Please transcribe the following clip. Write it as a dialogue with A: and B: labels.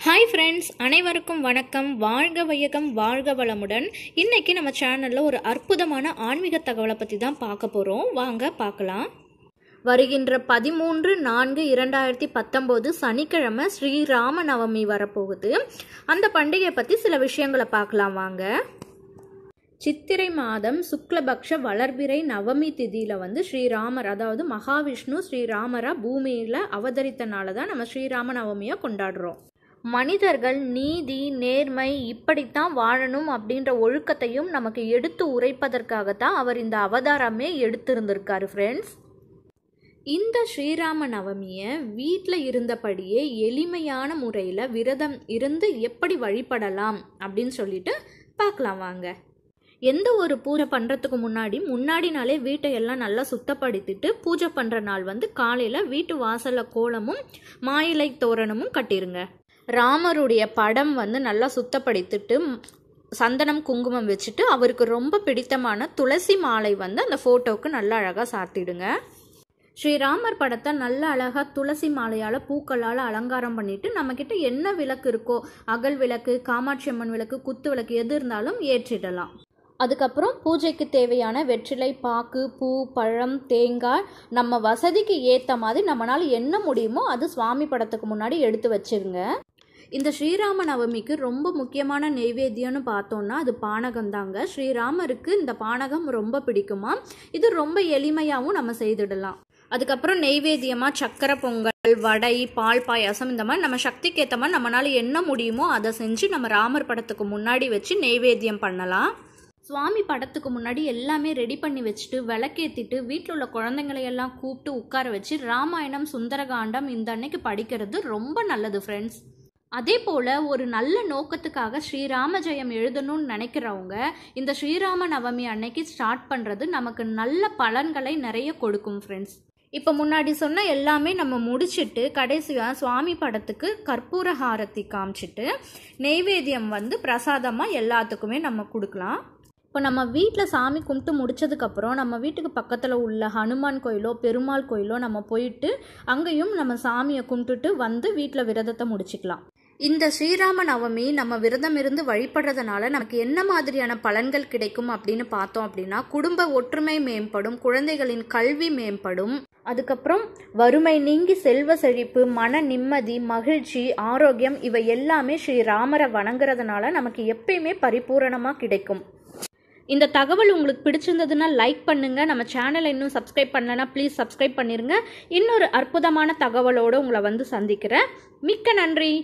A: Hi friends அனைவருக்கும் வணக்கம். வாழ்க வையகம் வாழ்க வளமுடன். இன்னைக்கு நம்ம சேனலில் ஒரு அற்புதமான ஆன்மீக தகவலை பற்றி தான் பார்க்க போகிறோம் வாங்க பார்க்கலாம். வருகின்ற பதிமூன்று நான்கு இரண்டாயிரத்தி பத்தொம்போது சனிக்கிழமை ஸ்ரீராம நவமி வரப்போகுது. அந்த பண்டிகையை பற்றி சில விஷயங்களை பார்க்கலாம் வாங்க. சித்திரை மாதம் சுக்லபக்ஷ வளர்பிறை நவமி திதியில் வந்து ஸ்ரீராமர் அதாவது மகாவிஷ்ணு ஸ்ரீராமரா பூமியில் அவதரித்தனால தான் நம்ம ஸ்ரீராம நவமியை கொண்டாடுறோம். மனிதர்கள் நீதி நேர்மை இப்படித்தான் வாழணும் அப்படின்ற ஒழுக்கத்தையும் நமக்கு எடுத்து உரைப்பதற்காகத்தான் அவர் இந்த அவதாரமே எடுத்திருந்திருக்காரு ஃப்ரெண்ட்ஸ் இந்த ஸ்ரீராம நவமியை வீட்டில் இருந்தபடியே எளிமையான முறையில் விரதம் இருந்து எப்படி வழிபடலாம் அப்படின்னு சொல்லிட்டு பார்க்கலாம் வாங்க. எந்த ஒரு பூஜை பண்ணுறதுக்கு முன்னாடி முன்னாடி நாளே வீட்டை எல்லாம் நல்லா சுத்தப்படுத்திட்டு பூஜை பண்ணுற நாள் வந்து காலையில் வீட்டு வாசலில் கோலமும் மாயிலை தோரணமும் கட்டிருங்க. ராமருடைய படம் வந்து நல்லா சுத்தப்படுத்திட்டு சந்தனம் குங்குமம் வச்சுட்டு அவருக்கு ரொம்ப பிடித்தமான துளசி மாலை வந்து அந்த ஃபோட்டோவுக்கு நல்லா அழகாக சாத்திடுங்க. ஸ்ரீராமர் படத்தை நல்ல அழகாக துளசி மாலையால் பூக்களால் அலங்காரம் பண்ணிவிட்டு நம்மக்கிட்ட என்ன விளக்கு இருக்கோ அகல் விளக்கு காமாட்சி அம்மன் விளக்கு குத்து விளக்கு எது இருந்தாலும் ஏற்றிடலாம். அதுக்கப்புறம் பூஜைக்கு தேவையான வெற்றிலை பாக்கு பூ பழம் தேங்காய் நம்ம வசதிக்கு ஏற்ற மாதிரி நம்மளால் என்ன முடியுமோ அது சுவாமி படத்துக்கு முன்னாடி எடுத்து வச்சிருங்க. இந்த ஸ்ரீராம நவமிக்கு ரொம்ப முக்கியமான நெய்வேத்தியம்னு பார்த்தோம்னா அது பானகம் தாங்க ஸ்ரீராமருக்கு இந்த பானகம் ரொம்ப பிடிக்குமா? இது ரொம்ப எளிமையாகவும் நம்ம செய்துடலாம். அதுக்கப்புறம் நெய்வேத்தியமாக சக்கரை பொங்கல் வடை பால் பாயாசம் இந்த மாதிரி நம்ம சக்திக்கு ஏற்ற மாதிரி நம்மளால் என்ன முடியுமோ அதை செஞ்சு நம்ம ராமர் படத்துக்கு முன்னாடி வச்சு நெய்வேத்தியம் பண்ணலாம். சுவாமி படத்துக்கு முன்னாடி எல்லாமே ரெடி பண்ணி வச்சுட்டு விளக்கேற்றிட்டு வீட்டில் உள்ள குழந்தைங்களையெல்லாம் கூப்பிட்டு உட்கார வச்சு ராமாயணம் சுந்தரகாண்டம் இந்த அன்னைக்கு படிக்கிறது ரொம்ப நல்லது ஃப்ரெண்ட்ஸ் அதே போல் ஒரு நல்ல நோக்கத்துக்காக ஸ்ரீராம ஜெயம் எழுதணும்னு நினைக்கிறவங்க இந்த ஸ்ரீராம நவமி அன்னைக்கு ஸ்டார்ட் பண்ணுறது நமக்கு நல்ல பலன்களை நிறைய கொடுக்கும் ஃப்ரெண்ட்ஸ் இப்போ முன்னாடி சொன்ன எல்லாமே நம்ம முடிச்சுட்டு கடைசியாக சுவாமி படத்துக்கு கற்பூர ஹாரத்தி காமிச்சிட்டு நெய்வேத்தியம் வந்து பிரசாதமாக எல்லாத்துக்குமே நம்ம கொடுக்கலாம். இப்போ நம்ம வீட்டில் சாமி கும்பிட்டு முடிச்சதுக்கப்புறம் நம்ம வீட்டுக்கு பக்கத்தில் உள்ள ஹனுமான் கோயிலோ பெருமாள் கோயிலோ நம்ம போயிட்டு அங்கேயும் நம்ம சாமியை கும்பிட்டுட்டு வந்து வீட்டில் விரதத்தை முடிச்சுக்கலாம். இந்த ஸ்ரீராம நவமி நம்ம விரதம் இருந்து வழிபடுறதுனால நமக்கு என்ன மாதிரியான பலன்கள் கிடைக்கும் அப்படின்னு பார்த்தோம் அப்படின்னா குடும்ப ஒற்றுமை மேம்படும் குழந்தைகளின் கல்வி மேம்படும். அதுக்கப்புறம் வறுமை நீங்கி செல்வ செழிப்பு மன நிம்மதி மகிழ்ச்சி ஆரோக்கியம் இவை எல்லாமே ஸ்ரீராமரை வணங்குறதுனால நமக்கு எப்பயுமே பரிபூரணமாக கிடைக்கும். இந்த தகவல் உங்களுக்கு பிடிச்சிருந்ததுன்னா லைக் பண்ணுங்க. நம்ம சேனலை இன்னும் சப்ஸ்கிரைப் பண்ணலன்னா ப்ளீஸ் சப்ஸ்கிரைப் பண்ணிருங்க. இன்னொரு அற்புதமான தகவலோடு உங்களை வந்து சந்திக்கிறேன். மிக்க நன்றி.